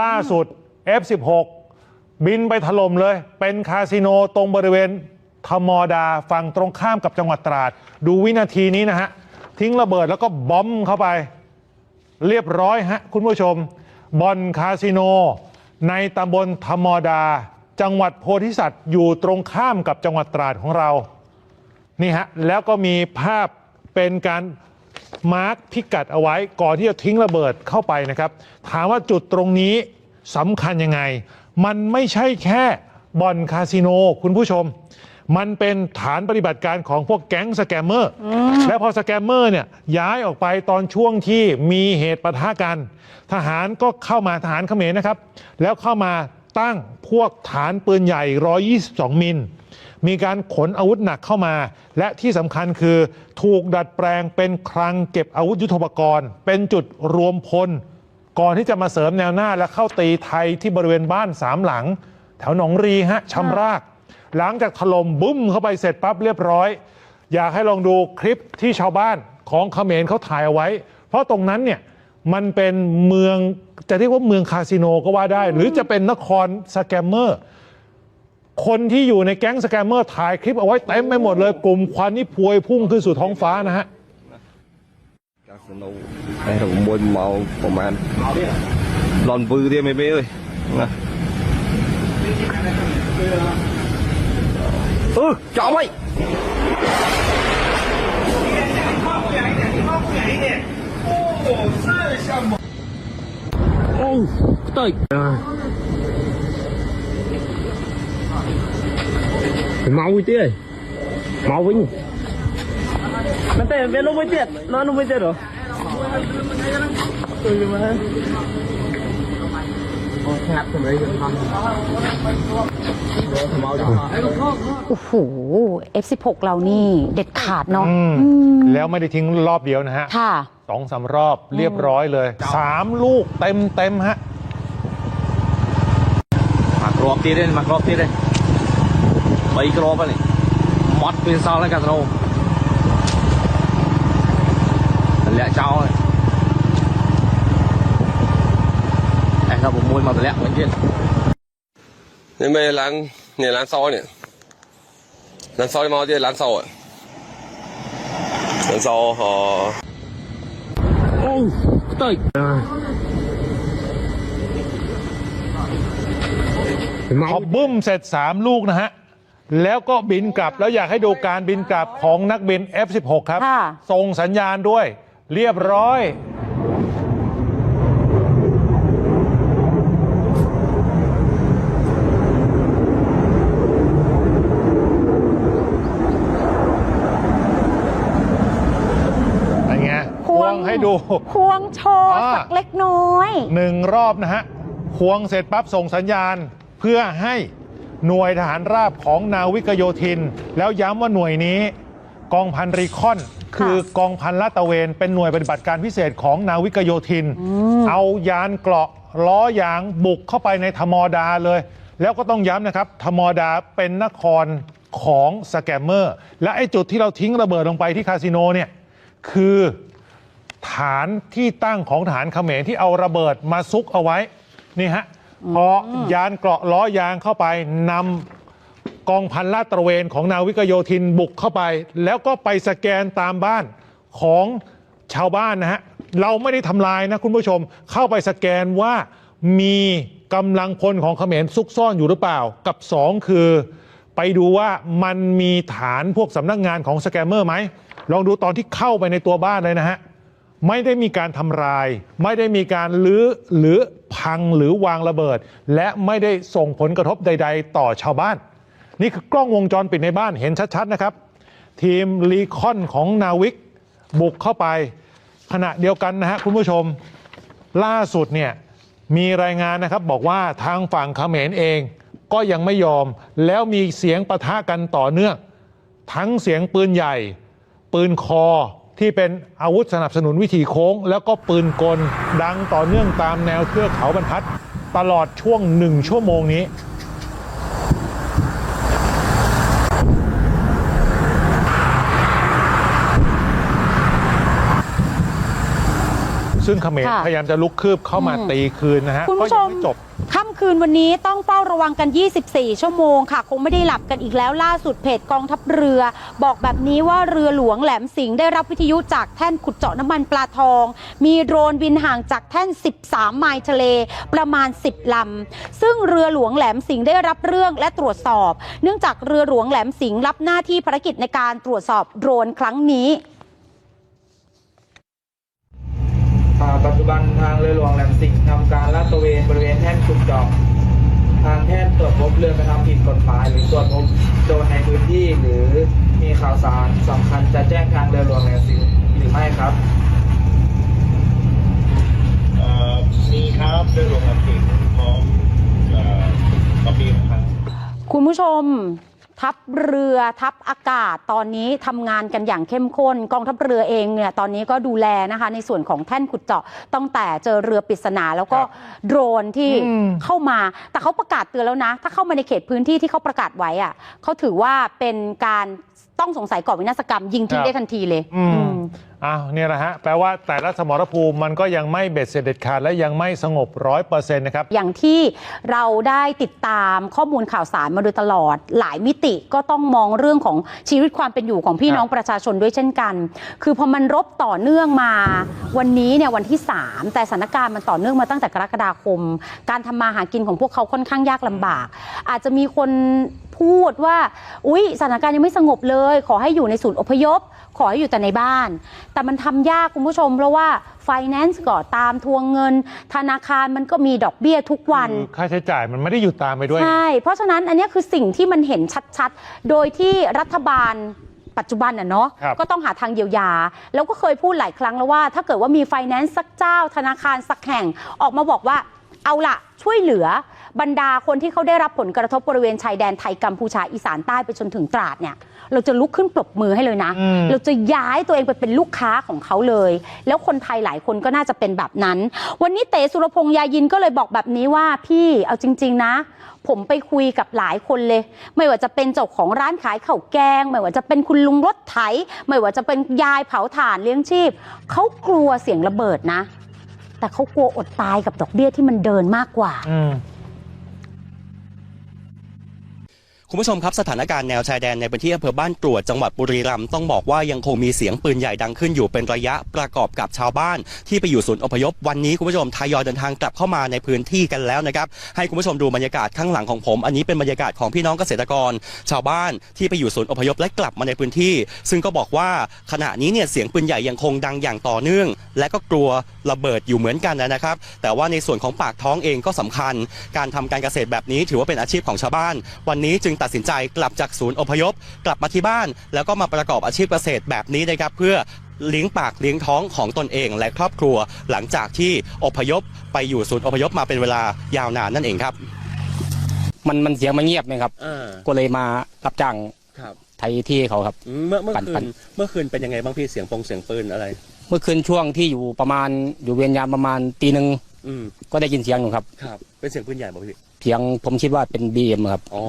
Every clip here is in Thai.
ล่าสุด F16 บินไปถล่มเลย เป็นคาสิโนตรงบริเวณธมอดาฝั่งตรงข้ามกับจังหวัดตราด ดูวินาทีนี้นะฮะ ทิ้งระเบิดแล้วก็บอมเข้าไป เรียบร้อยฮะ คุณผู้ชมบอนคาสิโน ในตำบลธมดา จังหวัดโพธิสัตว์อยู่ตรงข้ามกับจังหวัดตราดของเรา นี่ฮะ แล้วก็มีภาพเป็นการ มาร์กพิกัดเอาไว้ก่อนที่จะทิ้งระเบิดเข้าไปนะครับ ถามว่าจุดตรงนี้สำคัญยังไง มันไม่ใช่แค่บ่อนคาสิโนคุณผู้ชม มันเป็นฐานปฏิบัติการของพวกแก๊งสแกมเมอร์ แล้วพอสแกมเมอร์เนี่ยย้ายออกไปตอนช่วงที่มีเหตุปะทะกัน ทหารก็เข้ามาทหารเขมรนะครับ แล้วเข้ามาตั้งพวกฐานปืนใหญ่ 122 มิล มีการขนอาวุธหนักเข้ามา และที่สำคัญคือถูกดัดแปลงเป็นคลังเก็บอาวุธยุทโธปกรณ์ เป็นจุดรวมพล ก่อนที่จะมาเสริมแนวหน้าและเข้าตีไทยที่บริเวณบ้านสามหลัง แถวหนองรีฮะชำราก หลังจากถล่มบุ้มเข้าไปเสร็จปั๊บเรียบร้อย อยากให้ลองดูคลิปที่ชาวบ้านของเขมรเขาถ่ายเอาไว้ เพราะตรงนั้นเนี่ยมันเป็นเมืองจะเรียกว่าเมืองคาสิโนก็ว่าได้ หรือจะเป็นนครสแกมเมอร์ คนที่อยู่ในแก๊งสแกมเมอร์ถ่ายคลิปเอาไว้เต็มไปหมดเลยกลุ่มควันนี่พวยพุ่งขึ้นสู่ท้องฟ้านะฮะกนไอ้เราบนเมาประมาณหลอนปืนเดียไม่เป้เลยนะเออจ่อไว้โอ้ยเตย mau vui tươi mau vinh nó tè về nó vui tiệt nó nó vui tiệt rồi tôi mà ngặt từ đấy โอ้โห F16 เรานี่เด็ดขาดเนาะแล้วไม่ได้ทิ้งรอบเดียวนะฮะสองสามรอบเรียบร้อยเลยสามลูกเต็มเต็มฮะมากรอบตีเล่นมากรอบตีเล่น bike లోపలి మట్ పెంచాలని కథలో lẹ trao này em ra một môi mà lẹ bệnh viện nên mày lán nè lán sau nè lán sau đi mau đi lán sau ạ lán sau họ ô tay เขาบึ้มเสร็จสามลูกนะฮะ แล้วก็บินกลับแล้วอยากให้ดูการบินกลับของนักบิน F16 ครับ ค่ะ ส่งสัญญาณด้วย เรียบร้อย เป็นไงควงให้ดู ควงโชว์อ่า สักเล็กน้อย หนึ่งรอบนะฮะควงเสร็จปั๊บส่งสัญญาณเพื่อให้ หน่วยทหารราบของนาวิกโยธิน แล้วย้ำว่าหน่วยนี้ กองพันรีคอน คือกองพันลาดตระเวนเป็นหน่วยปฏิบัติการพิเศษของนาวิกโยธิน เอายานเกราะล้อยางบุกเข้าไปในธมอดาเลย แล้วก็ต้องย้ำนะครับธมอดาเป็นนครของสแกมเมอร์ และไอ้จุดที่เราทิ้งระเบิดลงไปที่คาสิโนเนี่ยคือฐานที่ตั้งของฐานเขมรที่เอาระเบิดมาซุกเอาไว้นี่ฮะ พอยานเกราะล้อยางเข้าไปนำกองพันลาดตระเวนของนาวิกโยธินบุกเข้าไป แล้วก็ไปสแกนตามบ้านของชาวบ้านนะฮะเราไม่ได้ทำลายนะคุณผู้ชมเข้าไปสแกนว่ามีกำลังพลของเขมรซุกซ่อนอยู่หรือเปล่า กับสองคือ ไปดูว่ามันมีฐานพวกสำนักงานของสแกมเมอร์ไหมลองดูตอนที่เข้าไปในตัวบ้านเลยนะฮะ ไม่ได้มีการทำลาย ไม่ได้มีการลื้อหรือพังหรือวางระเบิด และไม่ได้ส่งผลกระทบใด ๆ ต่อชาวบ้าน นี่คือกล้องวงจรปิดในบ้านเห็นชัดๆนะครับ ทีมรีคอนของนาวิกบุกเข้าไป ขณะเดียวกันนะฮะคุณผู้ชมล่าสุดเนี่ยมีรายงานนะครับบอกว่าทางฝั่งเขมรเองก็ยังไม่ยอม แล้วมีเสียงปะทะกันต่อเนื่อง ทั้งเสียงปืนใหญ่ ปืนคอ ที่เป็นอาวุธสนับสนุนวิถีโค้ง แล้วก็ปืนกลดังต่อเนื่องตามแนวเทือกเขาบรรทัด ตลอดช่วงหนึ่งชั่วโมงนี้ ซึ่งเขมรค่ะ พยายามจะลุกคืบเข้ามาอืมตีคืนนะฮะคุณก็ผู้ชยัมงไม่จบ ค่ำคืนวันนี้ต้องเฝ้าระวังกัน 24 ชั่วโมงค่ะ คงไม่ได้หลับกันอีกแล้วล่าสุดเพจกองทัพเรือ บอกแบบนี้ว่าเรือหลวงแหลมสิงห์ได้รับวิทยุจากแท่นขุดเจาะน้ำมันปลาทอง มีโดรนบินห่างจากแท่น 13 ไมล์ทะเลประมาณ 10 ลำ ซึ่งเรือหลวงแหลมสิงห์ได้รับเรื่องและตรวจสอบ เนื่องจากเรือหลวงแหลมสิงห์รับหน้าที่ภารกิจในการตรวจสอบโดรนครั้งนี้ อ่า ปัจจุบันทางเรือหลวงแหลมสิงห์ทำการลาดตระเวนบริเวณแท่นขุดเจาะทางแท่นตรวจพบเรือกระทำผิดกฎหมาย หรือตรวจพบโจรในพื้นที่ หรือมีข่าวสารสำคัญจะแจ้งทางเรือหลวงแหลมสิงห์หรือไม่ครับเอ่อมีครับเรื่องโรงงานสิงห์พร้อมเอ่อมาปีครับคุณผู้ชม ทัพเรือทัพอากาศตอนนี้ทำงานกันอย่างเข้มข้น กองทัพเรือเองเนี่ยตอนนี้ก็ดูแลนะคะในส่วนของแท่นขุดเจาะตั้งแต่เจอเรือปริศนาแล้วก็ครับโดรนที่อืมเข้ามา แต่เขาประกาศเตือนแล้วนะ ถ้าเข้ามาในเขตพื้นที่ที่เขาประกาศไว้อะเขาถือว่าเป็นการต้องสงสัยก่อวินาศกรรมยิงทิ้งได้ทันทีเลย อืมอืมอ้าวเนี่ยแหละฮะแปลว่าแต่ละสมรภูมิมันก็ยังไม่เบ็ดเสร็จเด็ดขาดและยังไม่สงบร้อยเปอร์เซ็นต์นะครับอย่างที่เราได้ติดตามข้อมูลข่าวสารมาโดยตลอด หลายมิติก็ต้องมองเรื่องของชีวิตความเป็นอยู่ของพี่ครับน้องประชาชนด้วยเช่นกัน คือพอมันรบต่อเนื่องมา วันนี้เนี่ยวันที่ 3 แต่สถานการณ์มันต่อเนื่องมาตั้งแต่กรกฎาคม การทำมาหากินของพวกเขาค่อนข้างยากลำบาก อาจจะมีคนพูดว่าอุ๊ยสถานการณ์ยังไม่สงบเลย ขอให้อยู่ในศูนย์อพยพ ขอให้อยู่แต่ในบ้าน แต่มันทำยากคุณผู้ชม เพราะว่าไฟแนนซ์ก็ตามทวงเงิน ธนาคารมันก็มีดอกเบี้ยทุกวัน คือค่าใช้จ่ายมันไม่ได้หยุดตามไปด้วย ใช่ เพราะฉะนั้นอันเนี้ยคือสิ่งที่มันเห็นชัดๆ โดยที่รัฐบาลปัจจุบันน่ะเนาะ ครับก็ต้องหาทางเยียวยา แล้วก็เคยพูดหลายครั้งแล้วว่า ถ้าเกิดว่ามีไฟแนนซ์สักเจ้า ธนาคารสักแห่งออกมาบอกว่า เอาละช่วยเหลือบรรดาคนที่เขาได้รับผลกระทบ บริเวณชายแดนไทยกัมพูชาอีสานใต้ไปจนถึงตราดเนี่ย เราจะลุกขึ้นปรบมือให้เลยนะอืมเราจะย้ายตัวเองไปเป็นลูกค้าของเขาเลย แล้วคนไทยหลายคนก็น่าจะเป็นแบบนั้น วันนี้เต๋สุรพงษ์ยายินก็เลยบอกแบบนี้ว่าพี่เอาจริง ๆ นะ ผมไปคุยกับหลายคนเลย ไม่ว่าจะเป็นเจ้าของร้านขายข้าวแกง ไม่ว่าจะเป็นคุณลุงรถไถ ไม่ว่าจะเป็นยายเผาถ่านเลี้ยงชีพเขากลัวเสียงระเบิดนะ แต่เขากลัวอดตายกับดอกเบี้ยที่มันเดินมากกว่า อืม คุณผู้ชมครับสถานการณ์แนวชายแดนในพื้นที่อำเภอบ้านกรวดจังหวัดบุรีรัมย์ต้องบอกว่ายังคงมีเสียงปืนใหญ่ดังขึ้นอยู่เป็นระยะประกอบกับชาวบ้าน ที่ไปอยู่ศูนย์อพยพวันนี้คุณผู้ชมทยอยเดินทางกลับเข้ามาในพื้นที่กันแล้วนะครับให้คุณผู้ชมดูบรรยากาศข้างหลังของผม อันนี้เป็นบรรยากาศของพี่น้องเกษตรกร ชาวบ้านที่ไปอยู่ศูนย์อพยพและกลับมาในพื้นที่ ซึ่งก็บอกว่าขณะนี้เนี่ยเสียงปืนใหญ่ยังคงดังอย่างต่อเนื่อง และก็กลัวระเบิดอยู่เหมือนกันนะครับ แต่ว่าในส่วนของปากท้องเองก็สำคัญ การทำการเกษตรแบบนี้ถือว่าเป็นอาชีพของชาวบ้าน วันนี้จึงตัดสินใจกลับจากศูนย์อพยพ กลับมาที่บ้าน แล้วก็มาประกอบอาชีพเกษตรแบบนี้นะครับเพื่อเลี้ยงปากเลี้ยงท้องของตนเองและครอบครัว หลังจากที่อพยพไปอยู่ศูนย์อพยพมาเป็นเวลายาวนานนั่นเองครับ มันมันเสียงมันเงียบไหมครับอ่าก็เลยมารับจ้างครับไทยที่เขาครับ เมื่อเมื่อปั่นคืปั่นนเมื่อคืนเป็นยังไงบ้างพี่เสียงปงเสียงปืนอะไร เมื่อคืนช่วงที่อยู่ประมาณอยู่เวรยามประมาณตีหนึ่งอืมก็ได้ยินเสียงอยู่ครับครับ เป็นเสียงปืนใหญ่ป่ะพี่ เสียงผมคิดว่าเป็นบีเอ็มครับอ๋อ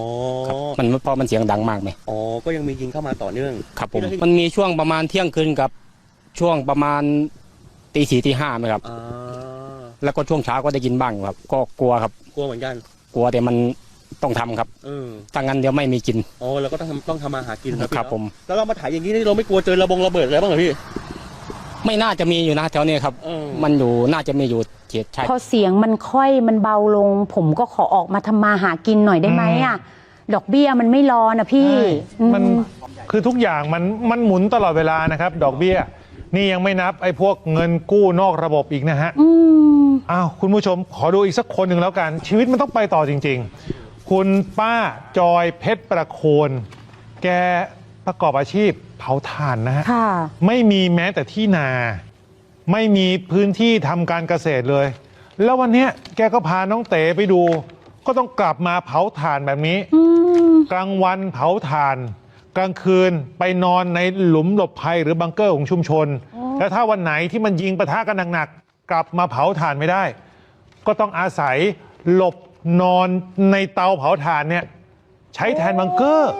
ครับมันเพราะมันเสียงดังมากไหมอ๋อก็ยังมียิงเข้ามาต่อเนื่องครับผมแล้วที่มันมีช่วงประมาณเที่ยงคืนกับ ช่วงประมาณตีสี่ตีห้าไหมครับอ่าแล้วก็ช่วงเช้าก็ได้ยินบ้างครับ ก็กลัวครับ กลัวเหมือนกัน กลัวแต่มันต้องทำครับเออถ้างั้นเดี๋ยวไม่มีกินอ๋อเราก็ต้องทำต้องทำมาหากินนะพี่ครับเนอะผมแล้วเรามาถ่ายอย่างนี้นี่เราไม่กลัวเจอระบงระเบิดอะไรบ้างเหรอพี่ ไม่น่าจะมีอยู่นะแถวนี้ครับเออมันอยู่น่าจะมีอยู่เขตชายพอเสียงมันค่อยมันเบาลง ผมก็ขอออกมาทำมาหากินหน่อยได้ไหมอะดอกเบี้ยมันไม่รอนะพี่ใช่อืมันคือทุกอย่างมันมันหมุนตลอดเวลานะครับ ดอกเบี้ย นี่ยังไม่นับไอ้พวกเงินกู้นอกระบบอีกนะฮะอืมอ้าวคุณผู้ชมขอดูอีกสักคนหนึ่งแล้วกัน ชีวิตมันต้องไปต่อจริง ๆ คุณป้าจอยเพชรประโคน แกประกอบอาชีพ เผาถ่านนะฮะค่ะ ไม่มีแม้แต่ที่นา ไม่มีพื้นที่ทำการเกษตรเลย แล้ววันเนี้ยแกก็พาน้องเต๋ไปดู ก็ต้องกลับมาเผาถ่านแบบนี้ อืม กลางวันเผาถ่าน กลางคืนไปนอนในหลุมหลบภัยหรือบังเกอร์ของชุมชน แล้วถ้าวันไหนที่มันยิงปะทะกันหนักๆกลับมาเผาถ่านไม่ได้ ก็ต้องอาศัยหลบนอนในเตาเผาถ่านเนี่ยใช้แทนบังเกอร์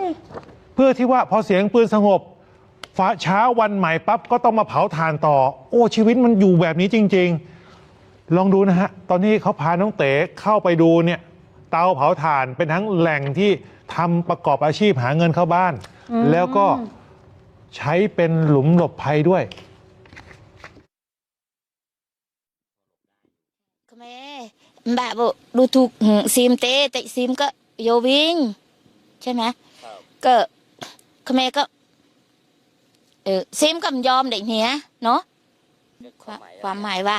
เพื่อที่ว่าพอเสียงปืนสงบ ฟ้าเช้าวันใหม่ปั๊บก็ต้องมาเผาถ่านต่อ โอ้ชีวิตมันอยู่แบบนี้จริง ๆ ลองดูนะฮะ ตอนนี้เขาพาน้องเต๋เข้าไปดูเนี่ย เตาเผาถ่านเป็นทั้งแหล่งที่ทำประกอบอาชีพหาเงินเข้าบ้าน แล้วก็ใช้เป็นหลุมหลบภัยด้วยแม่บะบดูถูกซิมเตะแต่ซิมก็โยวิ่งใช่ไหมก็ขแม่ก็ เออซีมก็ไม่ยอมเด็กเนี้ยเนาะความความหมายว่า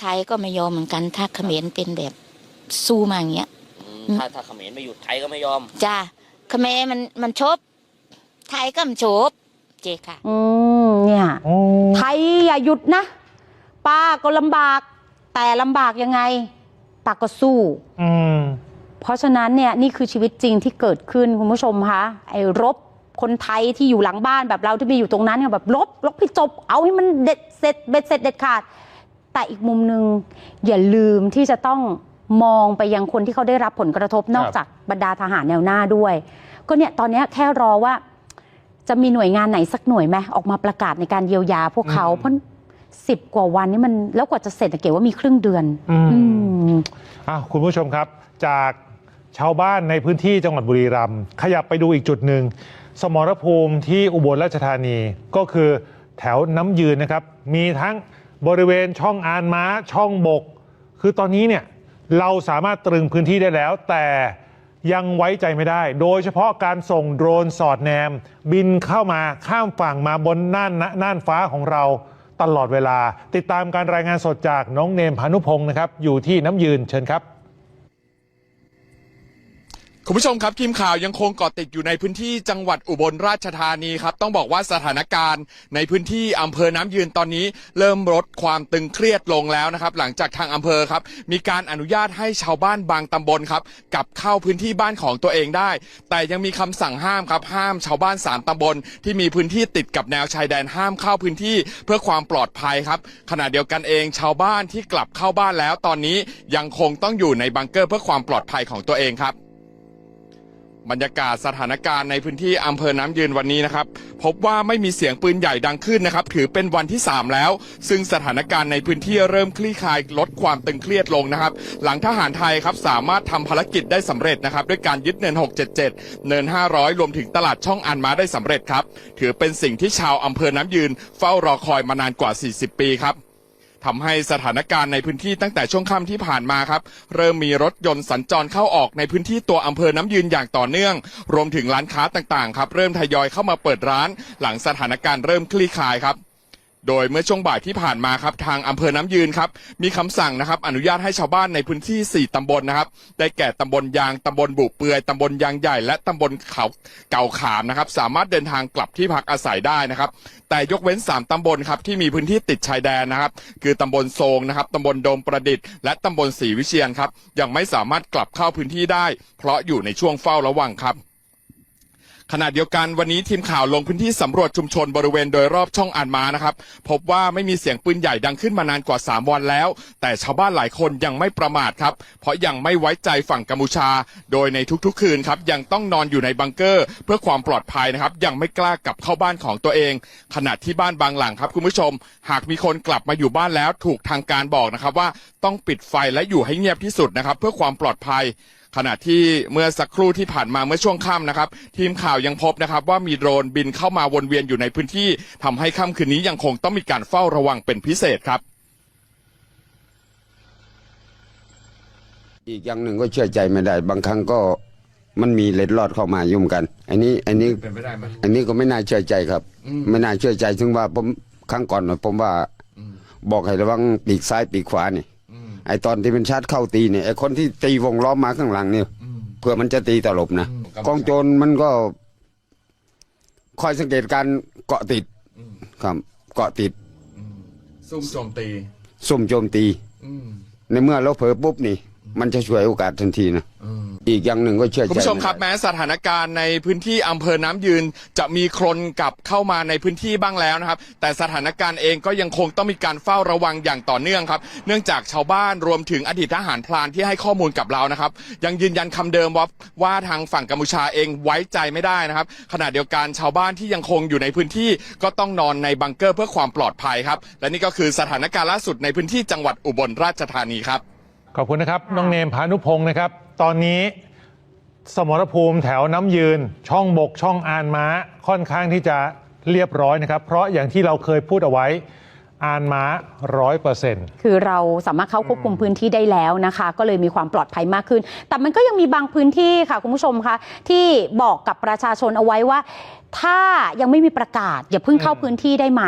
ไทยก็ไม่ยอมเหมือนกัน ถ้าเขมรเป็นแบบสู้มาอย่างเงี้ยถ้าถ้าเขมรไม่หยุดไทยก็ไม่ยอมจ้าเขมรมันมันชบ ไทยก็มันชบเจค่ะ อืมเนี่ยไทยอย่าหยุดนะป้าก็ลำบาก แต่ลำบากยังไงป้าก็สู้อืมเพราะฉะนั้นเนี่ยนี่คือชีวิตจริงที่เกิดขึ้นคุณผู้ชมคะไอ้รบ คนไทยที่อยู่หลังบ้านแบบเราที่มีอยู่ตรงนั้นเนี่ยแบบลบลบให้จบ เอาให้มันเด็ดเสร็จเบ็ดเสร็จเด็ดขาด แต่อีกมุมหนึ่งอย่าลืมที่จะต้องมองไปยังคนที่เขาได้รับผลกระทบนอกจากบรรดาทหารแนวหน้าด้วย ก็เนี่ยตอนเนี้ยแค่รอว่า จะมีหน่วยงานไหนสักหน่วยไหมออกมาประกาศในการเยียวยาพวกเขาเพราะสิบกว่าวันนี่มันแล้วกว่าจะเสร็จอะเก๋ว่ามีครึ่งเดือนอืมอืมอ้าวคุณผู้ชมครับ จากชาวบ้านในพื้นที่จังหวัดบุรีรัมย์ขยับไปดูอีกจุดหนึ่ง สมรภูมิที่อุบลราชธานีก็คือแถวน้ำยืนนะครับ มีทั้งบริเวณช่องอานม้าช่องบก คือตอนนี้เนี่ยเราสามารถตรึงพื้นที่ได้แล้ว แต่ยังไว้ใจไม่ได้ โดยเฉพาะการส่งโดรนสอดแนม บินเข้ามาข้ามฝั่งมาบนน่านน่านฟ้าของเราตลอดเวลา ติดตามการรายงานสดจากน้องเนมพานุพงศ์นะครับ อยู่ที่น้ำยืนเชิญครับ คุณผู้ชมครับทีมข่าวยังคงเกาะติดอยู่ในพื้นที่จังหวัดอุบลราชธานีครับ ต้องบอกว่าสถานการณ์ในพื้นที่อำเภอน้ำยืนตอนนี้ เริ่มลดความตึงเครียดลงแล้วนะครับ หลังจากทางอำเภอครับ มีการอนุญาตให้ชาวบ้านบางตำบลครับกลับเข้าพื้นที่บ้านของตัวเองได้ แต่ยังมีคำสั่งห้ามครับห้ามชาวบ้านสามตำบล ที่มีพื้นที่ติดกับแนวชายแดนห้ามเข้าพื้นที่ เพื่อความปลอดภัยครับขณะเดียวกันเองชาวบ้านที่กลับเข้าบ้านแล้ว ตอนนี้ยังคงต้องอยู่ในบังเกอร์เพื่อความปลอดภัยของตัวเองครับ บรรยากาศสถานการณ์ในพื้นที่อำเภอน้ำยืนวันนี้นะครับ พบว่าไม่มีเสียงปืนใหญ่ดังขึ้นนะครับ ถือเป็นวันที่ 3 แล้ว ซึ่งสถานการณ์ในพื้นที่เริ่มคลี่คลายลดความตึงเครียดลงนะครับ หลังทหารไทยครับสามารถทำภารกิจได้สำเร็จนะครับ ด้วยการยึดเนิน 677 เนิน 500 รวมถึงตลาดช่องอันมาได้สำเร็จครับ ถือเป็นสิ่งที่ชาวอำเภอน้ำยืน เฝ้ารอคอยมานานกว่า 40 ปีครับ ทำให้สถานการณ์ในพื้นที่ตั้งแต่ช่วงค่ำที่ผ่านมาครับ เริ่มมีรถยนต์สัญจรเข้าออกในพื้นที่ตัวอำเภอน้ำยืนอย่างต่อเนื่อง รวมถึงร้านค้าต่างๆครับเริ่มทยอยเข้ามาเปิดร้าน หลังสถานการณ์เริ่มคลี่คลายครับ โดยเมื่อช่วงบ่ายที่ผ่านมาครับทางอำเภอน้ำยืนครับมีคำสั่งนะครับอนุญาตให้ชาวบ้านในพื้นที่ 4ตำบลนะครับได้แก่ตำบลยางตำบลบุเปือยตำบลยางใหญ่และตำบลเขาเก่าขามนะครับสามารถเดินทางกลับที่พักอาศัยได้นะครับแต่ยกเว้น 3ตำบลครับที่มีพื้นที่ติดชายแดนนะครับคือตำบลโซงนะครับตำบลโดมประดิษฐ์และตำบลศรีวิเชียนครับยังไม่สามารถกลับเข้าพื้นที่ได้ เพราะอยู่ในช่วงเฝ้าระวังครับ ขณะเดียวกันวันนี้ทีมข่าวลงพื้นที่สำรวจชุมชนบริเวณโดยรอบช่องอันมานะครับ พบว่าไม่มีเสียงปืนใหญ่ดังขึ้นมานานกว่า 3 วันแล้ว แต่ชาวบ้านหลายคนยังไม่ประมาทครับ เพราะยังไม่ไว้ใจฝั่งกัมพูชา โดยในทุกๆ คืนครับยังต้องนอนอยู่ในบังเกอร์ เพื่อความปลอดภัยนะครับ ยังไม่กล้ากลับเข้าบ้านของตัวเอง ขณะที่บ้านบางหลังครับคุณผู้ชม หากมีคนกลับมาอยู่บ้านแล้วถูกทางการบอกนะครับว่า ต้องปิดไฟและอยู่ให้เงียบที่สุดนะครับ เพื่อความปลอดภัย ขณะที่เมื่อสักครู่ที่ผ่านมาเมื่อช่วงค่ำนะครับ ทีมข่าวยังพบนะครับ ว่ามีโดรนบินเข้ามาวนเวียนอยู่ในพื้นที่ทำให้ค่ำคืนนี้ยังคงต้องมีการเฝ้าระวังเป็นพิเศษครับ อีกอย่างหนึ่งก็เชื่อใจไม่ได้ บางครั้งก็มันมีเล็ดลอดเข้ามายุ่งกัน อันนี้อันนี้เป็นไปได้ไหม อันนี้ก็ไม่น่าเชื่อใจครับ ไม่น่าเชื่อใจถึงว่าผมครั้งก่อนน่ะผมว่า บอกให้ระวังปีกซ้ายปีกขวานี่ ไอตอนที่เป็นชาร์จเข้าตีเนี่ยไอคนที่ตีวงล้อมมาข้างหลังเนี่ยเพื่อมันจะตีตลบนะกองโจรมันก็ คอยสังเกตการเกาะติดครับ เกาะติดซุ่มโจมตี ซุ่มโจมตีในเมื่อเราเผลอปุ๊บนี่ มันจะช่วยโอกาสทันทีนะอี กอย่างหนึ่งก็เชื่อใจคุณผู้ชมครับไได้แม้สถานการณ์ในพื้นที่อำเภอน้ำยืน จะมีคนกลับเข้ามาในพื้นที่บ้างแล้วนะครับ แต่สถานการณ์เองก็ยังคงต้องมีการเฝ้าระวังอย่างต่อเนื่องครับ เนื่องจากชาวบ้านรวมถึงอดีตทหารพลานที่ให้ข้อมูลกับเรานะครับ ยังยืนยันคำเดิมว่าว่าทางฝั่งกัมพูชาเองไว้ใจไม่ได้นะครับ ขณะเดียวกันชาวบ้านที่ยังคงอยู่ในพื้นที่ก็ต้องนอนในบังเกอร์เพื่อความปลอดภัยครับ และนี่ก็คือสถานการณ์ล่าสุดในพื้นที่จังหวัดอุบลราชธานีครับ ขอบคุณนะครับน้องเนมพานุพงศ์นะครับ ตอนนี้สมรภูมิแถวน้ำยืน ช่องบกช่องอานม้าค่อนข้างที่จะเรียบร้อยนะครับ เพราะอย่างที่เราเคยพูดเอาไว้อานม้าร้อยเปอร์เซ็นต์คือเราสามารถเข้าควบคุมพื้นที่ได้แล้วนะคะ ก็เลยมีความปลอดภัยมากขึ้น แต่มันก็ยังมีบางพื้นที่ค่ะ คุณผู้ชมคะที่บอกกับประชาชนเอาไว้ว่า ถ้ายังไม่มีประกาศ อย่าเพิ่งเข้าพื้นที่ได้ไหม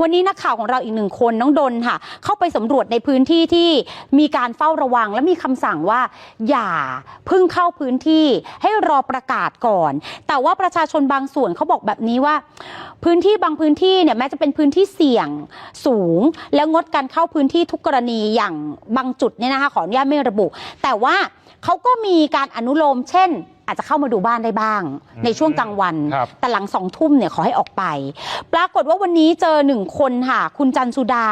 วันนี้นักข่าวของเราอีกหนึ่งคนน้องดนค่ะ เข้าไปสำรวจในพื้นที่ที่มีการเฝ้าระวัง และมีคำสั่งว่า อย่าเพิ่งเข้าพื้นที่ให้รอประกาศก่อน แต่ว่าประชาชนบางส่วนเขาบอกแบบนี้ว่า พื้นที่บางพื้นที่เนี่ยแม้จะเป็นพื้นที่เสี่ยงสูง แล้วงดการเข้าพื้นที่ทุกกรณีอย่างบางจุดเนี่ยนะคะขออนุญาตไม่ระบุ แต่ว่าเขาก็มีการอนุโลมเช่น อาจจะเข้ามาดูบ้านได้บ้าง ในช่วงกลางวัน ครับ แต่หลังสองทุ่มเนี่ยขอให้ออกไป ปรากฏว่าวันนี้เจอหนึ่งคนค่ะ คุณจันสุดา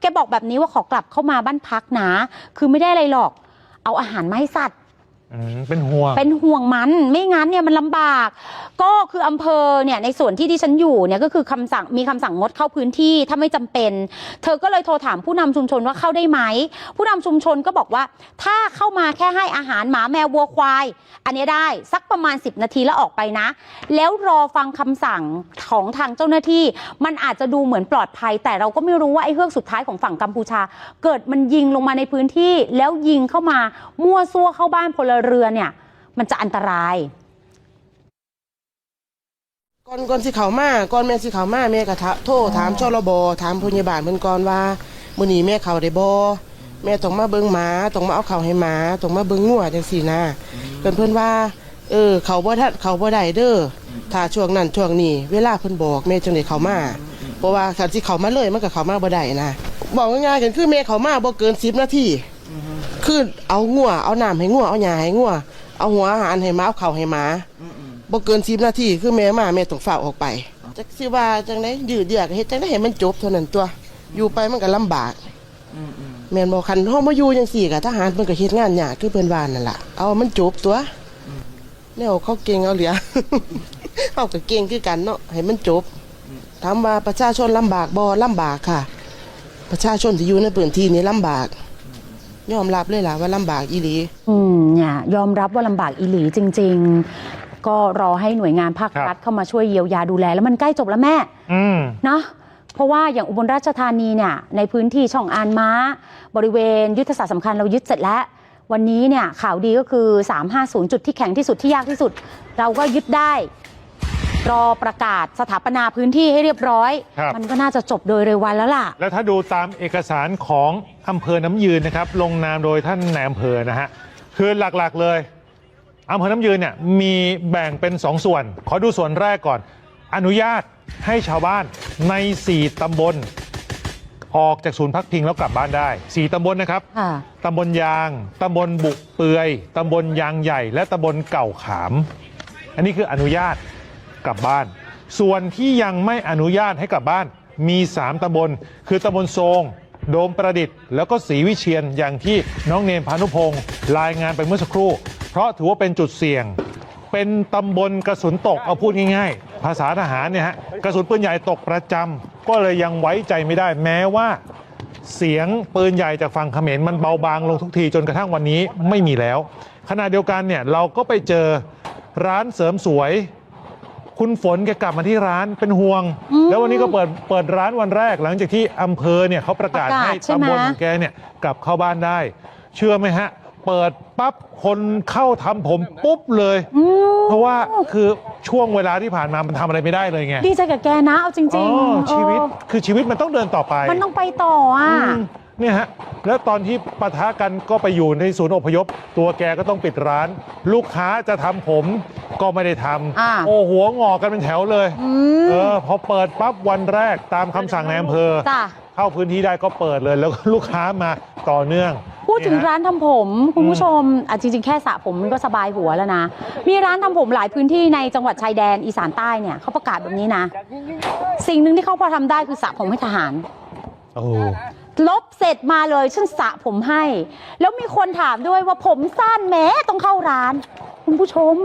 แกบอกแบบนี้ว่าขอกลับเข้ามาบ้านพักนะ คือไม่ได้อะไรหรอก เอาอาหารมาให้สัตว์ อืมเป็นห่วง เป็นห่วงมันไม่งั้นเนี่ยมันลำบาก ก็คืออำเภอเนี่ยในส่วนที่ดิฉันอยู่เนี่ยก็คือคำสั่งมีคำสั่งงดเข้าพื้นที่ถ้าไม่จำเป็น เธอก็เลยโทรถามผู้นำชุมชนว่าเข้าได้ไหม ผู้นำชุมชนก็บอกว่า ถ้าเข้ามาแค่ให้อาหารหมาแมววัวควาย อันเนี้ยได้สักประมาณ 10 นาทีแล้วออกไปนะ แล้วรอฟังคำสั่งของทางเจ้าหน้าที่ มันอาจจะดูเหมือนปลอดภัย แต่เราก็ไม่รู้ว่าไอ้เฮือกสุดท้ายของฝั่งกัมพูชา เกิดมันยิงลงมาในพื้นที่ แล้วยิงเข้ามามั่วซั่วเข้าบ้านพลเรือเนี่ย มันจะอันตรายก่อนก่อนสิเขามาก่อนแม่สิเขามาแม่ก็ทะโทรถามชลบถามพยาบาลเพิ่นก่อนว่ามื้อนี้แม่เขาได้บ่แม่ต้องมาเบิ่งหมาต้องมาเอาเขาให้หมาต้องมาเบิ่งงัวจังซี่นะเพิ่นเพิ่นว่า เออ เขาบ่ทันเขาบ่ได้เด้อถ้าช่วงนั้นช่วงนี้เวลาเพิ่นบอกแม่จังได้เขามาเพราะว่าคันสิเขามาเลยมันก็เขามาบ่ได้นะบอกง่ายๆกันคือแม่เขามาบ่เกิน10นาที คือเอางัวเอาน้ำให้งัวเอาหญ้าให้งัวเอาหัวอาหารให้หมาเอาข้าวให้หมาบ่เกินสิบนาทีคือแม่มาแม่ต้องฝ่าออกไปจักสิว่าจังไดยืดเยือกเฮ็ดจังได๋ให้มันจบเท่านั้นตัว อยู่ไปมันก็ลำบากแม่นบ่คันเฮามาอยู่จังซี่ก็ทหารเพิ่นก็เฮ็ดงานยากคือเพิ่นว่านั่นล่ะเอามันจบตัวแนวเขาเก่งเอาเหลือเฮาก็เก่งคือกันเนาะให้มันจบถามว่าประชาชนลำบากบ่ลำบากค่ะ ประชาชนที่อยู่ในพื้นที่นี้ลำบาก ยอมรับเลยล่ะว่าลำบากอีหลี อืมเนี่ยยอมรับว่าลำบากอีหลีจริง ๆ ก็รอให้หน่วยงานภาครัฐเข้ามาช่วยเยียวยาดูแล แล้วมันใกล้จบแล้วแม่อืมเนาะเพราะว่าอย่างอุบลราชธานีเนี่ยในพื้นที่ช่องอานม้า บริเวณยุทธศาสตร์สำคัญเรายึดเสร็จแล้ว วันนี้เนี่ยข่าวดีก็คือ 350 จุดที่แข็งที่สุดที่ยากที่สุด เราก็ยึดได้ รอประกาศสถาปนาพื้นที่ให้เรียบร้อย ครับ มันก็น่าจะจบโดยเร็ววันแล้วล่ะ แล้วถ้าดูตามเอกสารของอำเภอน้ำยืนนะครับ ลงนามโดยท่านนายอำเภอนะฮะคือหลักๆเลยอำเภอน้ำยืนเนี่ยมีแบ่งเป็น2ส่วน ขอดูส่วนแรกก่อน อนุญาตให้ชาวบ้านใน 4 ตำบล ออกจากศูนย์พักพิงแล้วกลับบ้านได้ 4 ตำบลนะครับ ค่ะ ตำบลยาง ตำบลบุกเปือย ตำบลยางใหญ่ และตำบลเก่าขาม อันนี้คืออนุญาต กลับบ้าน ส่วนที่ยังไม่อนุญาตให้กลับบ้าน มี 3ตำบล คือตำบลโซงโดมประดิษฐ์ แล้วก็ศรีวิเชียนอย่างที่น้องเนมพานุพงศ์รายงานไปเมื่อสักครู่ เพราะถือว่าเป็นจุดเสี่ยง เป็นตำบลกระสุนตกเอาพูดง่ายๆ ภาษาทหารเนี่ยฮะกระสุนปืนใหญ่ตกประจำก็เลยยังไว้ใจไม่ได้แม้ว่าเสียงปืนใหญ่จากฝั่งเขมรมันเบาบางลงทุกทีจนกระทั่งวันนี้ไม่มีแล้ว ขณะเดียวกันเนี่ยเราก็ไปเจอร้านเสริมสวย คุณฝนแกกลับมาที่ร้านเป็นห่วง แล้ววันนี้ก็เปิดเปิดร้านวันแรกหลังจากที่อำเภอเนี่ยเขาประกาศประกาศให้ใช่ไหมตำบลของแกเนี่ยกลับเข้าบ้านได้ เชื่อไหมฮะ เปิดปั๊บคนเข้าทำผมปุ๊บเลย เพราะว่าคือช่วงเวลาที่ผ่านมามันทำอะไรไม่ได้เลยไงดีใจกับแกนะเอาจริงอ๋อๆชีวิตเออคือชีวิตมันต้องเดินต่อไป มันต้องไปต่ออะอืม เนี่ยฮะแล้วตอนที่ปะทะกันก็ไปอยู่ในศูนย์อพยพ ตัวแกก็ต้องปิดร้าน ลูกค้าจะทำผมก็ไม่ได้ทอ่าำโอ้หัวงอกกันเป็นแถวเลย อืมเออพอเปิดปั๊บวันแรกตามคำสั่งในอำเภอ จ้ะเข้าพื้นที่ได้ก็เปิดเลย แล้วก็ลูกค้ามาต่อเนื่องพูดถึงนี่ฮะ ร้านทำผมคุณผู้ชมอะจริงๆ แค่สระผมมันก็สบายหัวแล้วนะ มีร้านทำผมหลายพื้นที่ในจังหวัดชายแดนอีสานใต้เนี่ยเขาประกาศแบบนี้นะ สิ่งหนึ่งที่เขาพอทำได้คือสระผมให้ทหาร โอ้ ลบเสร็จมาเลยฉันสระผมให้ แล้วมีคนถามด้วยว่าผมสั้นแม้ต้องเข้าร้าน คุณผู้ชม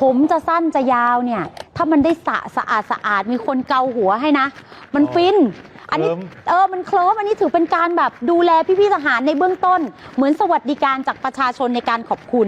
ผมจะสั้นจะยาวเนี่ย ถ้ามันได้สระสะอาดสะอาดมีคนเกาหัวให้นะ มันฟิน อันนี้เคลิ้มเออมันเคลิ้มอันนี้ถือเป็นการแบบดูแลพี่ๆทหารในเบื้องต้น เหมือนสวัสดิการจากประชาชนในการขอบคุณ